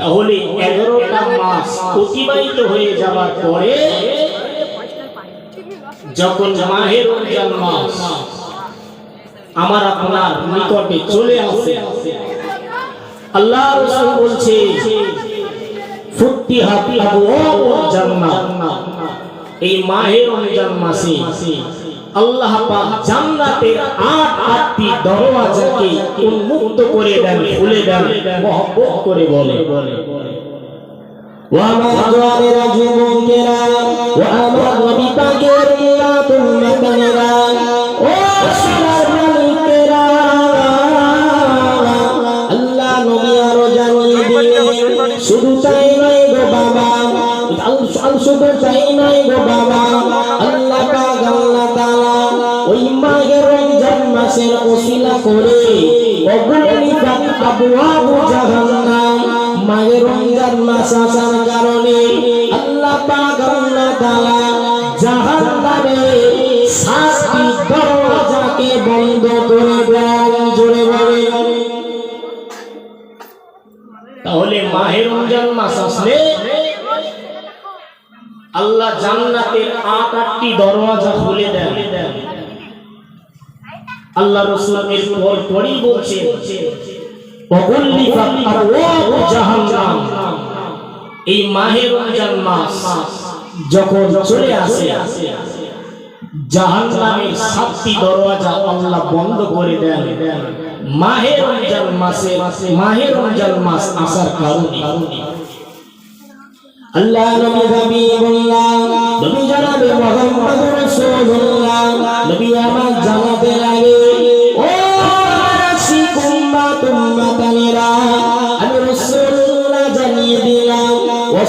তাহলে এগারোটা মাস অতিবাহিত হয়ে যাওয়ার পরে যখন মাহের রমজান মাস, আমার আপনার নিকটে চলে আসে। আল্লাহ বলছে এই মাহে রমজান মাসে আল্লাহ পাক জান্নাতের আট আটটি দরওয়াজাকে উন্মুক্ত করে দেন খুলে দেন মহব্বত করে বলে وما جعل যুবকেরা ও আমার নবী পাকের উম্মতেরা ও সোনার মালিকেরা আল্লাহ নবী আরো জানিয়ে দিলেন শুধু তাই নয় গো বাবা আল শুধু তাই নয় গো বাবা মাঘের রমজান মাসের ওসিলা করে। অগুলিকাত আবওয়াবু জাহান্নাম মাঘের রমজান কারণে তাহলে মাহে রমজান মাস আসলে আল্লাহ জান্নাতের আট আটটি দরওয়াজা খুলে দেন। আল্লাহ রসুল এর পর পরই বলছে এই মাহে রমজান মাস যখন চলে আসে, জাহান্নামের সাতটি দরওয়াজা আল্লাহ বন্ধ করে দেন। মাহে রমজান মাসে, মাহে রমজান মাস আসার কারণে। আল্লাহ নবী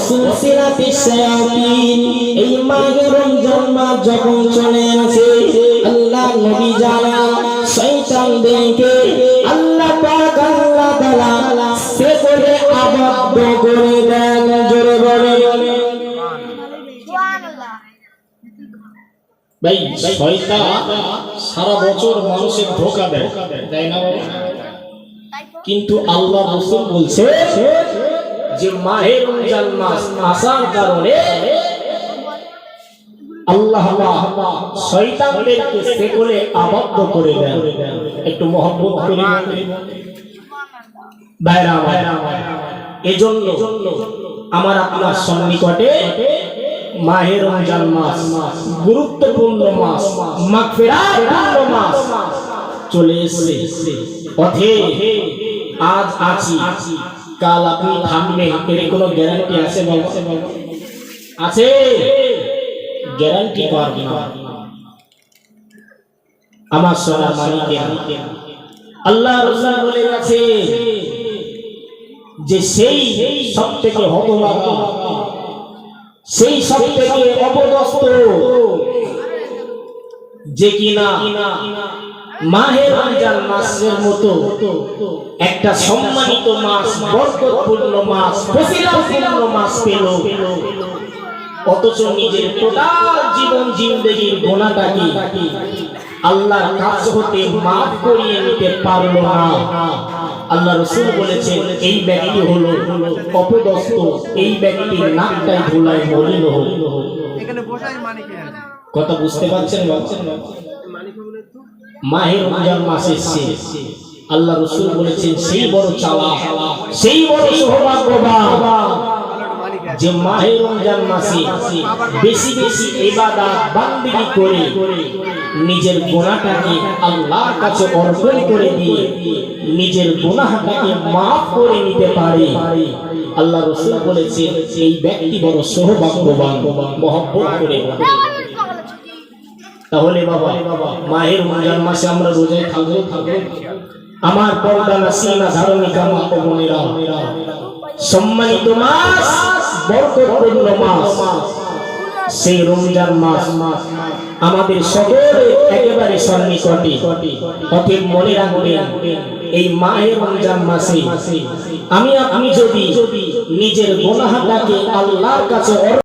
ওয়াসুলসিলাতি শায়াতিন এই মাঘে রমজান মাস যখন চলে আসে আল্লাহ নবী জানা শয়তানদেরকে আল্লাহ পাক আল্লাহ তাআলা সে করে আবদ্ধ করে দেন জোরে বলে ভাই শয়তান সারা বছর মানুষের ধোকা দেয় তাই না কিন্তু আল্লাহ রসুল বলছে যে মাহে রমজান মাস আসার কারণে আল্লাহ শয়তানদেরকে আবদ্ধ করে দেন। একটু মহব্বত করে বাইরা বাইরা এজন্য আমার আপনার সন্নিকটে মাহে রমজান মাস গুরুত্বপূর্ণ মাস মাস চলে এসেছে। পথে আজ আছি। কাল আপনি থামবেন এর কোনো গ্যারান্টি আছে বাবা? আছে। গ্যারান্টি পারবে না। আমার সোনার মালিকের আল্লাহ রসুল বলে গেছে যে সেই সব থেকে হতভাগা, সেই সব থেকে অপদস্থ, যে কিনা মাহে রমজান মাসের মতো একটা সম্মানিত মাস বরকতপূর্ণ মাস ফজিলতপূর্ণ মাস পেল। অথচ নিজের টোটাল জীবন জিন্দগির গোনাটাকে আল্লাহর কাছ হতে মাফ করিয়ে নিতে পারল না। আল্লাহ রসুল বলেছেন এই ব্যক্তি হলো অপদস্থ এই ব্যক্তির নাকটাই ধুলায় মলিন হলো মানে কথা বুঝতে পারছেন পারছেন মাহে রমজান মাসের শেষ আল্লাহ রসুল বলেছেন, সেই বড় চালা সেই বড় সৌভাগ্যবান যে মাহে রমজান মাসে বেশি বেশি ইবাদত, বান্দিগি করে নিজের গুনাহটাকে আল্লাহর কাছে অর্পণ করে দিয়ে নিজের গুনাহটাকে মাফ করে নিতে পারে আল্লাহ রসুল বলেছেন, এই ব্যক্তি বড় সৌভাগ্যবান, মহব্বত করে। তাহলে বাবা মাহের রমজান মাসে আমরা রোজায় থাকব। থাকব আমার পর্দা নাসিনা ধারণিকা মা ও সম্মানিত মাস, বরকতপূর্ণ মাস। সেই রমজান মাস আমাদের সকলের একেবারে সন্নিকটে। অতএব মনে রাখবেন, এই মায়ের রমজান মাসে আমি আমি যদি নিজের গোনাহাটাকে আল্লাহর কাছে